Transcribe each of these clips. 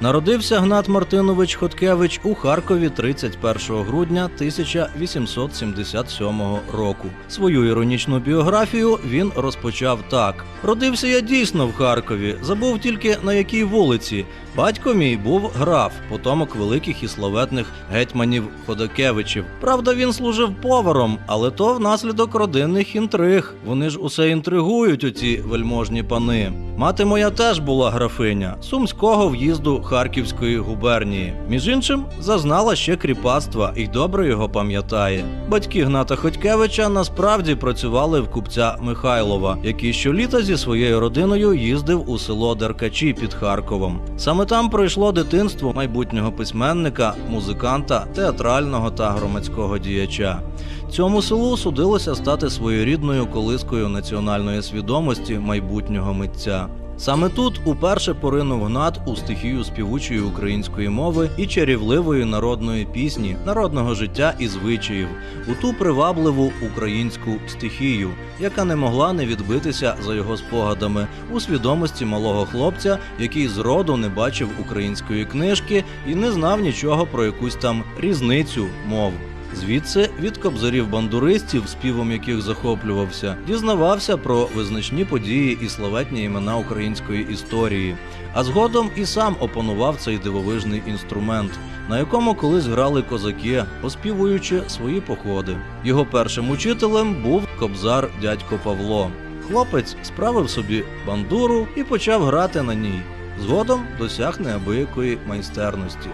Народився Гнат Мартинович Хоткевич у Харкові 31 грудня 1877 року. Свою іронічну біографію він розпочав так: Родився я дійсно в Харкові, забув тільки на якій вулиці. Батько мій був граф, потомок великих і славетних гетьманів Ходокевичів. Правда, він служив поваром, але то внаслідок родинних інтриг. Вони ж усе інтригують, оці вельможні пани. Мати моя теж була графиня сумського в'їзду Харківської губернії. Між іншим, зазнала ще кріпацтва і добре його пам'ятає. Батьки Гната Ходькевича насправді працювали в купця Михайлова, який щоліта зі своєю родиною їздив у село Деркачі під Харковом. Саме там пройшло дитинство майбутнього письменника, музиканта, театрального та громадського діяча. Цьому селу судилося стати своєрідною колискою національної свідомості майбутнього митця. Саме тут уперше поринув Гнат у стихію співучої української мови і чарівливої народної пісні, народного життя і звичаїв, у ту привабливу українську стихію, яка не могла не відбитися за його спогадами у свідомості малого хлопця, який зроду не бачив української книжки і не знав нічого про якусь там різницю мов. Звідси від кобзарів бандуристів, співом яких захоплювався, дізнавався про визначні події і славетні імена української історії. А згодом і сам опанував цей дивовижний інструмент, на якому колись грали козаки, оспівуючи свої походи. Його першим учителем був кобзар дядько Павло. Хлопець справив собі бандуру і почав грати на ній. Згодом досяг неабиякої майстерності.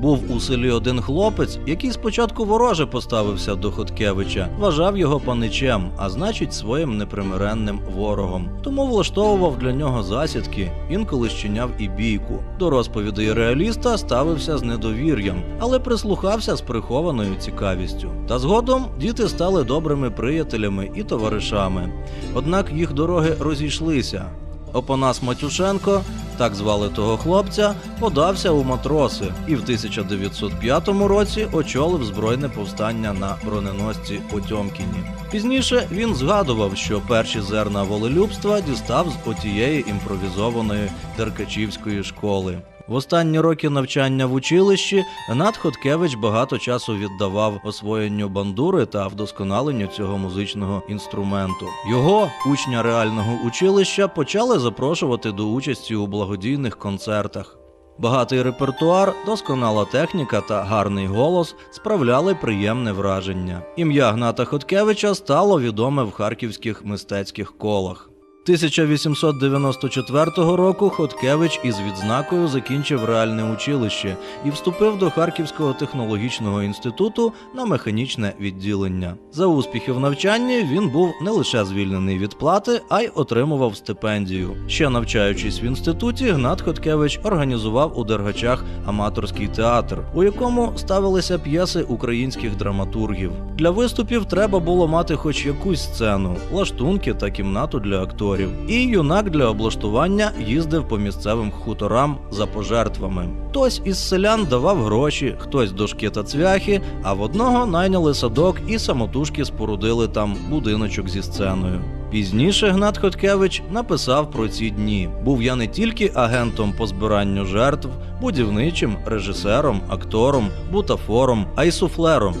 Був у селі один хлопець, який спочатку вороже поставився до Хоткевича, вважав його паничем, а значить своїм непримиренним ворогом. Тому влаштовував для нього засідки, інколи щиняв і бійку. До розповідей реаліста ставився з недовір'ям, але прислухався з прихованою цікавістю. Та згодом діти стали добрими приятелями і товаришами. Однак їх дороги розійшлися. Опанас Матюшенко, так звали того хлопця, подався у матроси і в 1905 році очолив збройне повстання на броненосці Потьомкіні. Пізніше він згадував, що перші зерна волелюбства дістав з отієї імпровізованої Деркачівської школи. В останні роки навчання в училищі Гнат Хоткевич багато часу віддавав освоєнню бандури та вдосконаленню цього музичного інструменту. Його учня реального училища почали запрошувати до участі у благодійних концертах. Багатий репертуар, досконала техніка та гарний голос справляли приємне враження. Ім'я Гната Хоткевича стало відоме в харківських мистецьких колах. 1894 року Хоткевич із відзнакою закінчив реальне училище і вступив до Харківського технологічного інституту на механічне відділення. За успіхи в навчанні він був не лише звільнений від плати, а й отримував стипендію. Ще навчаючись в інституті, Гнат Хоткевич організував у Дергачах аматорський театр, у якому ставилися п'єси українських драматургів. Для виступів треба було мати хоч якусь сцену, лаштунки та кімнату для акторів. І юнак для облаштування їздив по місцевим хуторам за пожертвами. Хтось із селян давав гроші, хтось дошки та цвяхи, а в одного найняли садок і самотужки спорудили там будиночок зі сценою. Пізніше Гнат Хоткевич написав про ці дні. Був я не тільки агентом по збиранню жертв, будівничим, режисером, актором, бутафором, а й суфлером.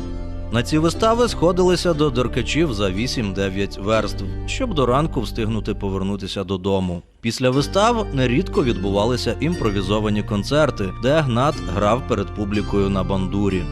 На ці вистави сходилися до деркачів за 8-9 верств, щоб до ранку встигнути повернутися додому. Після вистав нерідко відбувалися імпровізовані концерти, де Гнат грав перед публікою на бандурі.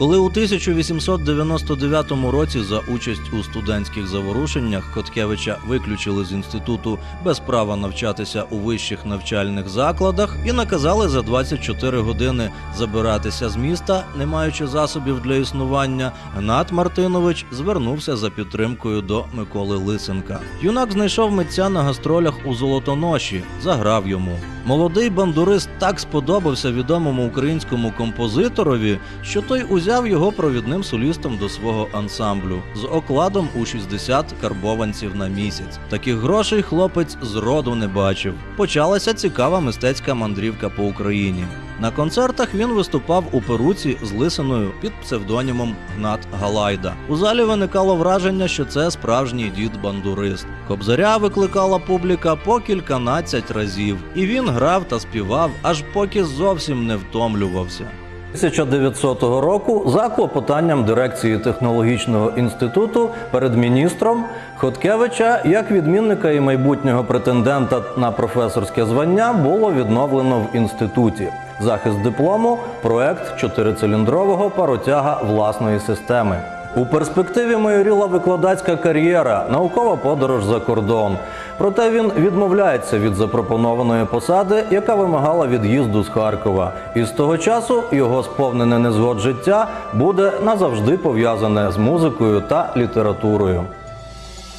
Коли у 1899 році за участь у студентських заворушеннях Хоткевича виключили з інституту без права навчатися у вищих навчальних закладах і наказали за 24 години забиратися з міста, не маючи засобів для існування, Гнат Мартинович звернувся за підтримкою до Миколи Лисенка. Юнак знайшов митця на гастролях у Золотоноші, заграв йому. Молодий бандурист так сподобався відомому українському композиторові, що той узяв взяв його провідним солістом до свого ансамблю з окладом у 60 карбованців на місяць. Таких грошей хлопець зроду не бачив. Почалася цікава мистецька мандрівка по Україні. На концертах він виступав у перуці з лисиною під псевдонімом Гнат Галайда. У залі виникало враження, що це справжній дід-бандурист. Кобзаря викликала публіка по кільканадцять разів, і він грав та співав, аж поки зовсім не втомлювався. 1900 року за клопотанням дирекції технологічного інституту перед міністром Хоткевича як відмінника і майбутнього претендента на професорське звання було відновлено в інституті. Захист диплому проект чотирициліндрового паротяга власної системи. У перспективі майоріла викладацька кар'єра, наукова подорож за кордон. Проте він відмовляється від запропонованої посади, яка вимагала від'їзду з Харкова. І з того часу його сповнене незгод життя буде назавжди пов'язане з музикою та літературою.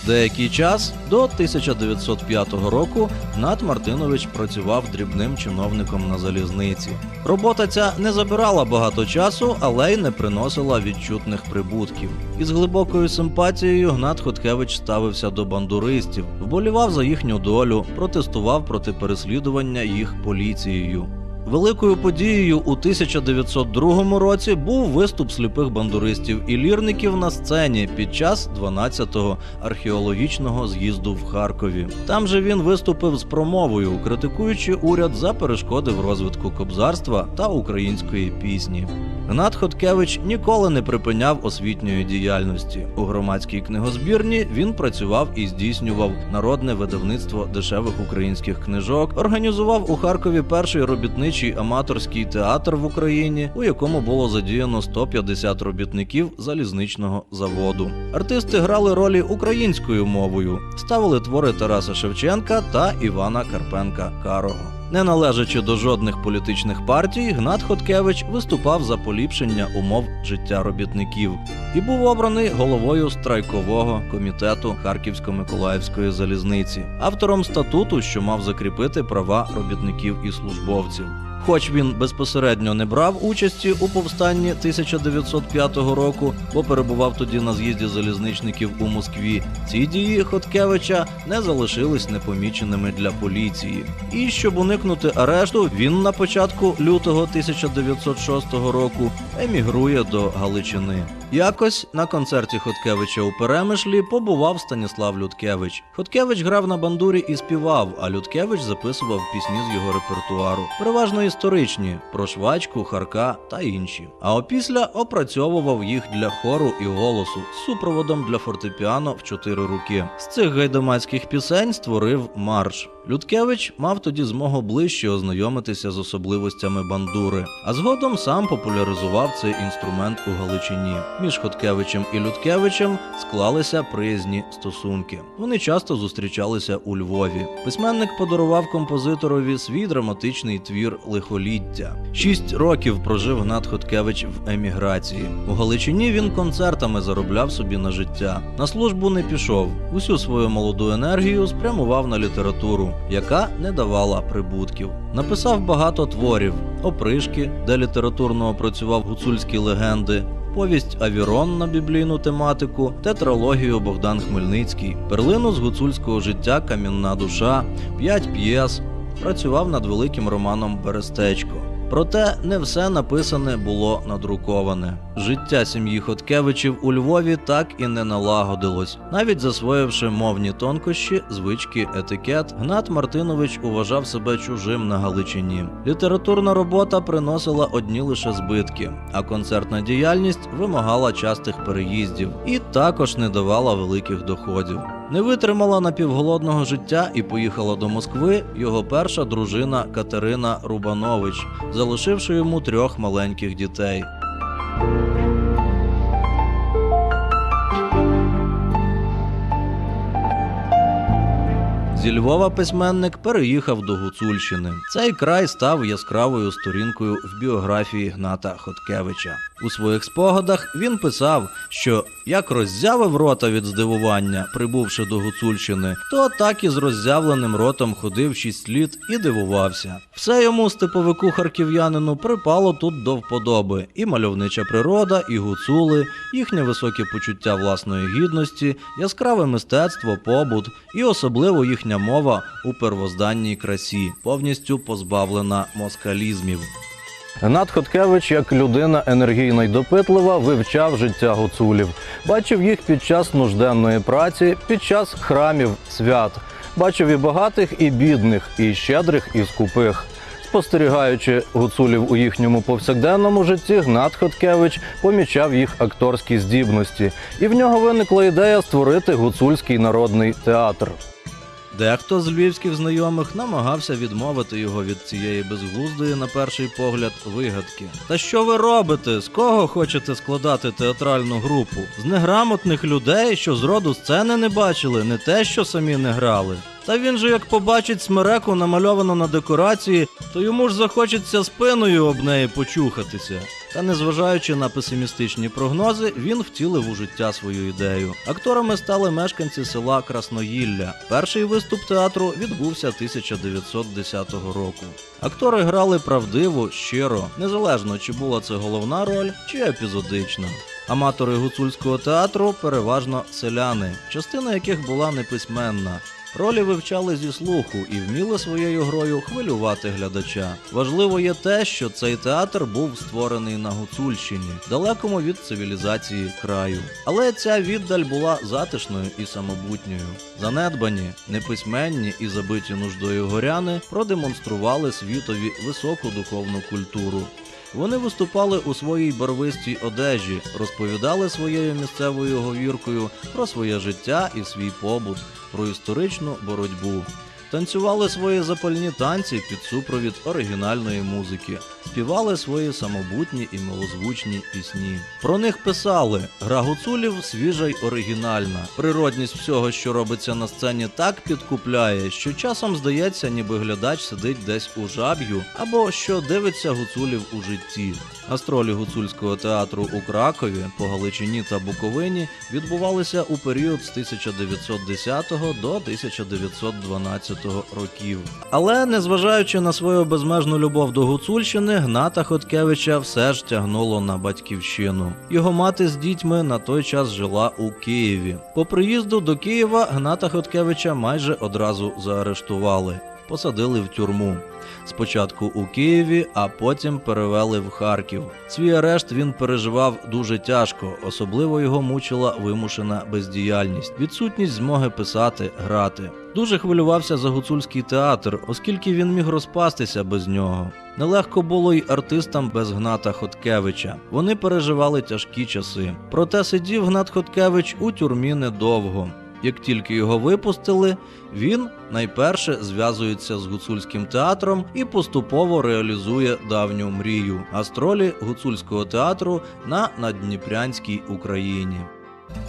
Деякий час до 1905 року Гнат Мартинович працював дрібним чиновником на залізниці. Робота ця не забирала багато часу, але й не приносила відчутних прибутків. Із глибокою симпатією Гнат Хоткевич ставився до бандуристів, вболівав за їхню долю, протестував проти переслідування їх поліцією. Великою подією у 1902 році був виступ сліпих бандуристів і лірників на сцені під час 12-го археологічного з'їзду в Харкові. Там же він виступив з промовою, критикуючи уряд за перешкоди в розвитку кобзарства та української пісні. Гнат Хоткевич ніколи не припиняв освітньої діяльності. У громадській книгозбірні він працював і здійснював народне видавництво дешевих українських книжок, організував у Харкові перший робітничий аматорський театр в Україні, у якому було задіяно 150 робітників залізничного заводу. Артисти грали ролі українською мовою, ставили твори Тараса Шевченка та Івана Карпенка Карого. Не належачи до жодних політичних партій, Гнат Хоткевич виступав за поліпшення умов життя робітників і був обраний головою страйкового комітету Харківсько-Миколаївської залізниці, автором статуту, що мав закріпити права робітників і службовців. Хоч він безпосередньо не брав участі у повстанні 1905 року, бо перебував тоді на з'їзді залізничників у Москві, ці дії Хоткевича не залишились непоміченими для поліції. І щоб уникнути арешту, він на початку лютого 1906 року емігрує до Галичини. Якось на концерті Хоткевича у Перемишлі побував Станіслав Людкевич. Хоткевич грав на бандурі і співав, а Людкевич записував пісні з його репертуару, переважно історичні про швачку, харка та інші. А опісля опрацьовував їх для хору і голосу з супроводом для фортепіано в чотири руки. З цих гайдамацьких пісень створив марш. Людкевич мав тоді змогу ближче ознайомитися з особливостями бандури, а згодом сам популяризував цей інструмент у Галичині. Між Хоткевичем і Людкевичем склалися приязні стосунки. Вони часто зустрічалися у Львові. Письменник подарував композиторові свій драматичний твір Лихоліття. Шість років прожив Гнат Хоткевич в еміграції. У Галичині він концертами заробляв собі на життя. На службу не пішов. Усю свою молоду енергію спрямував на літературу, яка не давала прибутків. Написав багато творів: опришки, де літературно опрацював гуцульські легенди. Повість Авірон на біблійну тематику, тетралогію Богдан Хмельницький, перлину з гуцульського життя Камінна душа, п'ять п'єс. Працював над великим романом Берестечко. Проте не все написане було надруковане. Життя сім'ї Хоткевичів у Львові так і не налагодилось. Навіть засвоївши мовні тонкощі, звички, етикет, Гнат Мартинович уважав себе чужим на Галичині. Літературна робота приносила одні лише збитки, а концертна діяльність вимагала частих переїздів і також не давала великих доходів. Не витримала напівголодного життя і поїхала до Москви його перша дружина Катерина Рубанович, залишивши йому трьох маленьких дітей. Зі Львова письменник переїхав до Гуцульщини. Цей край став яскравою сторінкою в біографії Гната Хоткевича. У своїх спогадах він писав, що як роззявив рота від здивування, прибувши до Гуцульщини, то так і з роззявленим ротом ходив шість літ і дивувався. Все йому степовику харків'янину припало тут до вподоби: і мальовнича природа, і гуцули, їхнє високе почуття власної гідності, яскраве мистецтво, побут, і особливо їхня мова у первозданній красі, повністю позбавлена москалізмів. Гнат Хоткевич, як людина енергійна й допитлива, вивчав життя гуцулів, бачив їх під час нужденної праці, під час храмів, свят, бачив і багатих, і бідних, і щедрих, і скупих. Спостерігаючи гуцулів у їхньому повсякденному житті, Гнат Хоткевич помічав їх акторські здібності, і в нього виникла ідея створити гуцульський народний театр. Дехто з львівських знайомих намагався відмовити його від цієї безглуздої, на перший погляд, вигадки. Та що ви робите? З кого хочете складати театральну групу? З неграмотних людей, що зроду сцени не бачили, не те, що самі не грали. Та він же як побачить смереку намальовану на декорації, то йому ж захочеться спиною об неї почухатися. Та незважаючи на песимістичні прогнози, він втілив у життя свою ідею. Акторами стали мешканці села Красноїлля. Перший виступ театру відбувся 1910 року. Актори грали правдиво, щиро, незалежно чи була це головна роль, чи епізодична. Аматори гуцульського театру переважно селяни, частина яких була неписьменна. Ролі вивчали зі слуху і вміли своєю грою хвилювати глядача. Важливо є те, що цей театр був створений на Гуцульщині, далекому від цивілізації краю. Але ця віддаль була затишною і самобутньою. Занедбані, неписьменні і забиті нуждою горяни продемонстрували світові високу духовну культуру. Вони виступали у своїй барвистій одежі, розповідали своєю місцевою говіркою про своє життя і свій побут, про історичну боротьбу. Танцювали свої запальні танці під супровід оригінальної музики, співали свої самобутні і милозвучні пісні. Про них писали: гра гуцулів свіжа й оригінальна. Природність всього, що робиться на сцені, так підкупляє, що часом здається, ніби глядач сидить десь у жаб'ю або що дивиться гуцулів у житті. Гастролі гуцульського театру у Кракові, по Галичині та Буковині відбувалися у період з 1910 до 1912 років. Але незважаючи на свою безмежну любов до Гуцульщини, Гната Хоткевича все ж тягнуло на батьківщину. Його мати з дітьми на той час жила у Києві. По приїзду до Києва Гната Хоткевича майже одразу заарештували, посадили в тюрму. Спочатку у Києві, а потім перевели в Харків. Свій арешт він переживав дуже тяжко, особливо його мучила вимушена бездіяльність, відсутність змоги писати, грати. Дуже хвилювався за гуцульський театр, оскільки він міг розпастися без нього. Нелегко було й артистам без Гната Хоткевича. Вони переживали тяжкі часи. Проте сидів Гнат Хоткевич у тюрмі недовго. Як тільки його випустили, він найперше зв'язується з гуцульським театром і поступово реалізує давню мрію гастролі гуцульського театру на надніпрянській Україні.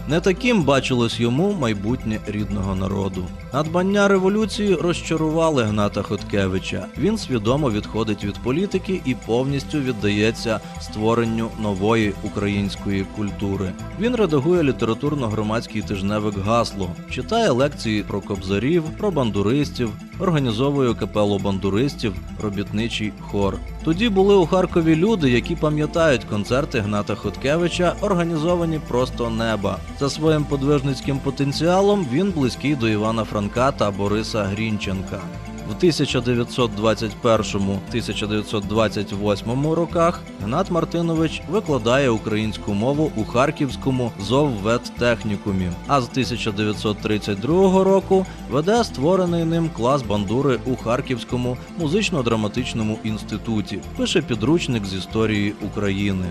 Не таким бачилось йому майбутнє рідного народу. Надбання революції розчарували Гната Хоткевича. Він свідомо відходить від політики і повністю віддається створенню нової української культури. Він редагує літературно-громадський тижневик Гасло, читає лекції про кобзарів, про бандуристів, організовує капелу бандуристів, робітничий хор. Тоді були у Харкові люди, які пам'ятають концерти Гната Хоткевича, організовані просто неба. За своїм подвижницьким потенціалом він близький до Івана Франка та Бориса Грінченка. В 1927-1928 роках Гнат Мартинович викладає українську мову у Харківському зовветтехнікумі, а з 1932 року веде створений ним клас бандури у Харківському музично-драматичному інституті, пише підручник з історії України.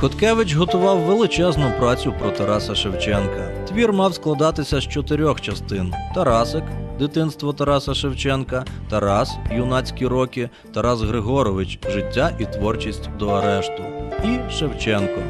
Хоткевич готував величезну працю про Тараса Шевченка. Твір мав складатися з чотирьох частин: Тарасик, дитинство Тараса Шевченка, Тарас, юнацькі роки, Тарас Григорович, життя і творчість до арешту, і Шевченко.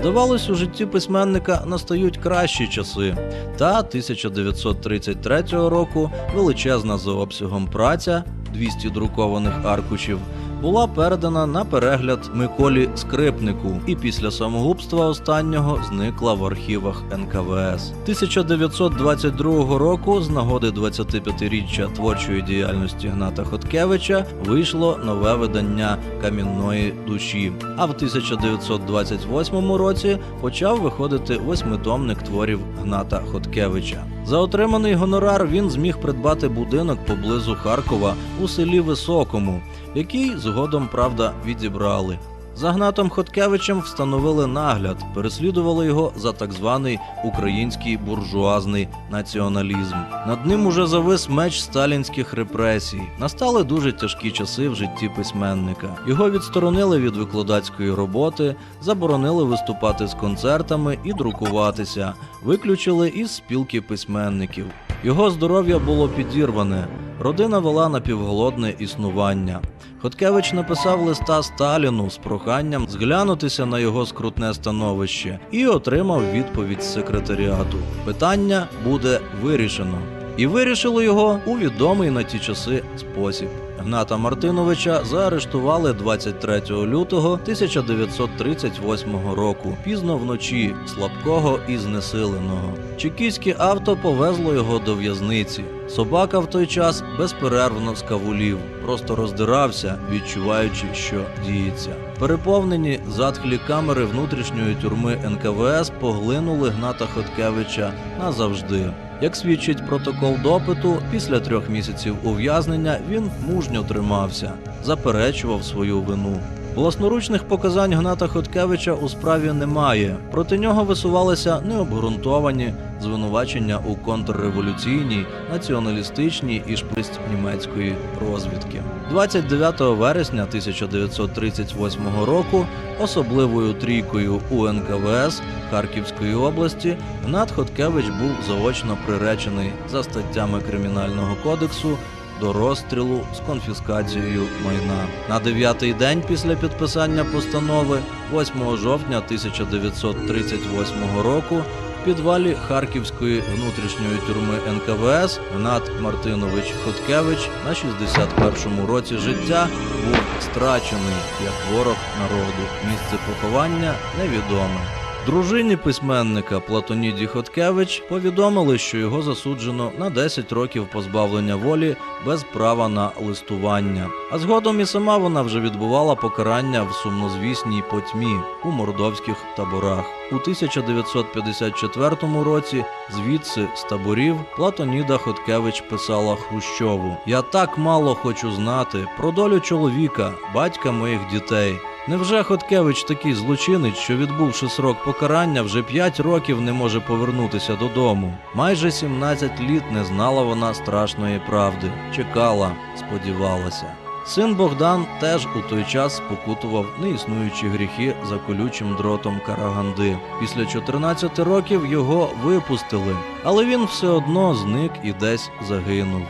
Здавалось, у житті письменника настають кращі часи. Та 1933 року величезна за обсягом праця 200 друкованих аркушів була передана на перегляд Миколі Скрипнику, і після самогубства останнього зникла в архівах НКВС. 1922 року, з нагоди 25-річчя творчої діяльності Гната Хоткевича, вийшло нове видання Камінної душі. А в 1928 році почав виходити восьмитомник творів Гната Хоткевича. За отриманий гонорар він зміг придбати будинок поблизу Харкова у селі Високому, який згодом правда відібрали. За Гнатом Хоткевичем встановили нагляд, переслідували його за так званий український буржуазний націоналізм. Над ним уже завис меч сталінських репресій. Настали дуже тяжкі часи в житті письменника. Його відсторонили від викладацької роботи, заборонили виступати з концертами і друкуватися, виключили із спілки письменників. Його здоров'я було підірване. Родина вела напівголодне існування. Хоткевич написав листа Сталіну з проханням зглянутися на його скрутне становище і отримав відповідь з секретаріату. Питання буде вирішено. І вирішили його у відомий на ті часи спосіб. Гната Мартиновича заарештували 23 лютого 1938 року, пізно вночі, слабкого і знесиленого. Чекійське авто повезло його до в'язниці. Собака в той час безперервно скавулів, просто роздирався, відчуваючи, що діється. Переповнені затхлі камери внутрішньої тюрми НКВС поглинули Гната Хоткевича назавжди. Як свідчить протокол допиту, після трьох місяців ув'язнення він мужньо тримався, заперечував свою вину. Власноручних показань Гната Хоткевича у справі немає. Проти нього висувалися необґрунтовані звинувачення у контрреволюційній, націоналістичній і шпристь німецької розвідки. 29 вересня 1938 року особливою трійкою у НКВС Харківської області Гнат Хоткевич був заочно приречений за статтями Кримінального кодексу до розстрілу з конфіскацією майна. На дев'ятий день після підписання постанови, 8 жовтня 1938 року, в підвалі Харківської внутрішньої тюрми НКВС Гнат Мартинович Хоткевич на 61-му році життя був страчений як ворог народу. Місце поховання невідоме. Дружині письменника Платоніді Хоткевич повідомили, що його засуджено на 10 років позбавлення волі без права на листування. А згодом і сама вона вже відбувала покарання в сумнозвісній потьмі у мордовських таборах. У 1954 році звідси з таборів Платоніда Хоткевич писала Хрущову: Я так мало хочу знати про долю чоловіка, батька моїх дітей. Невже Хоткевич такий злочинець, що відбувши срок покарання, вже 5 років не може повернутися додому? Майже 17 літ не знала вона страшної правди, чекала, сподівалася. Син Богдан теж у той час спокутував неіснуючі гріхи за колючим дротом Караганди. Після 14 років його випустили, але він все одно зник і десь загинув.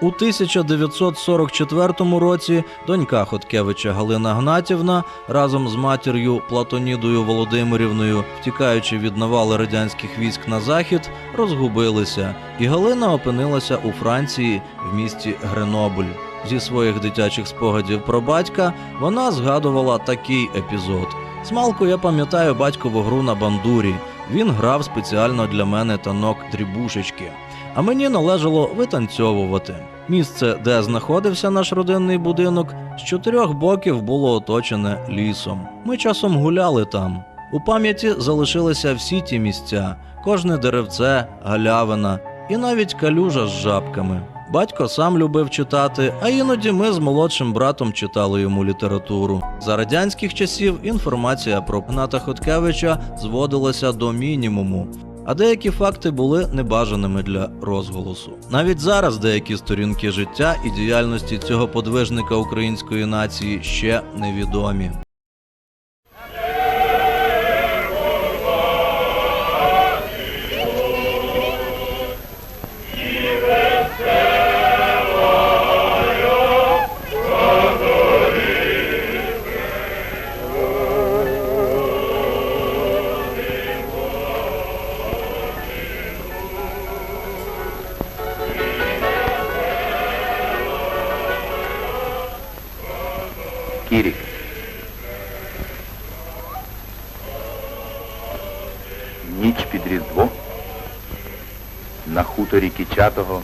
У 1944 році донька Хоткевича Галина Гнатівна разом з матір'ю Платонідою Володимирівною, втікаючи від навали радянських військ на захід, розгубилися, і Галина опинилася у Франції в місті Гренобль. Зі своїх дитячих спогадів про батька вона згадувала такий епізод. Смалку я пам'ятаю батькову гру на бандурі. Він грав спеціально для мене танок дрібушечки а мені належало витанцьовувати. Місце, де знаходився наш родинний будинок, з чотирьох боків було оточене лісом. Ми часом гуляли там. У пам'яті залишилися всі ті місця, кожне деревце, галявина і навіть калюжа з жабками. Батько сам любив читати, а іноді ми з молодшим братом читали йому літературу. За радянських часів інформація про Гната Хоткевича зводилася до мінімуму а деякі факти були небажаними для розголосу. Навіть зараз деякі сторінки життя і діяльності цього подвижника української нації ще невідомі. Ніч під Різдво на хуторі Кічатого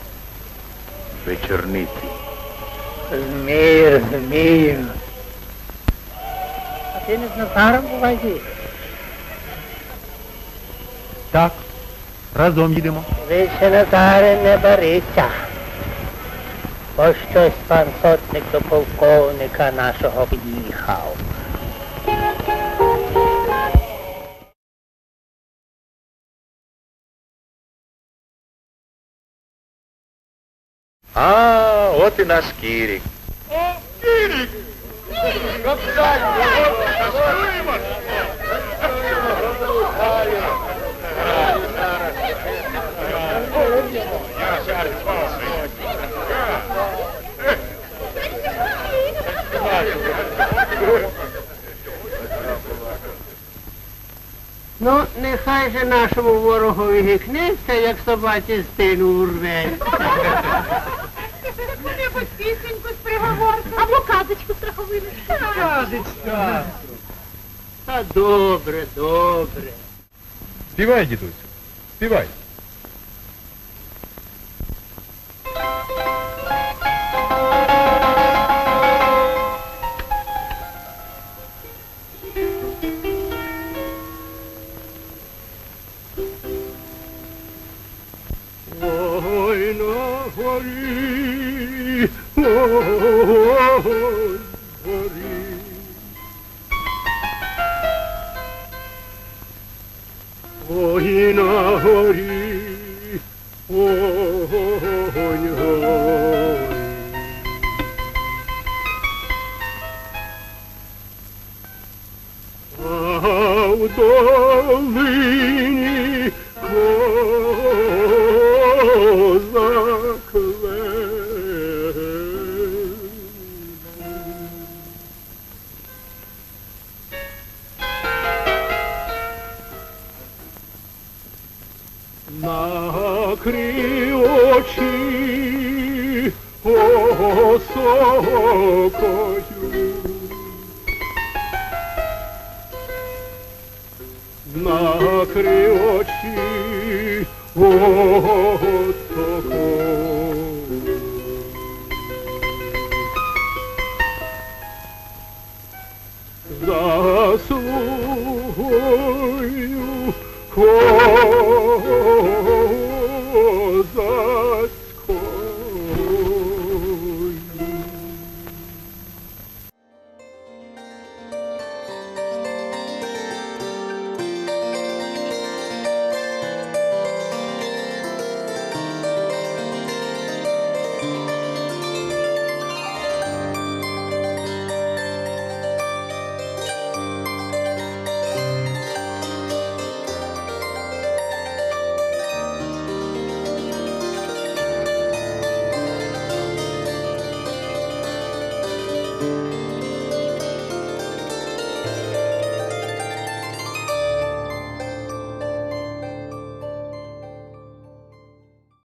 вечорниці. Змір, змір. А ти не з Назаром бувай. Так, разом їдемо. Ви ще Назаре не барися. Бо щось пан сотник до полковника нашого під'їхав. А, от і наш Кірік. Ну, нехай же нашому ворогові гікнеться, як собаці стину урве. Небось пісеньку з приговор, або казочку сказочка. Казочка. Та добре, добре. Співай, дідусь, співай.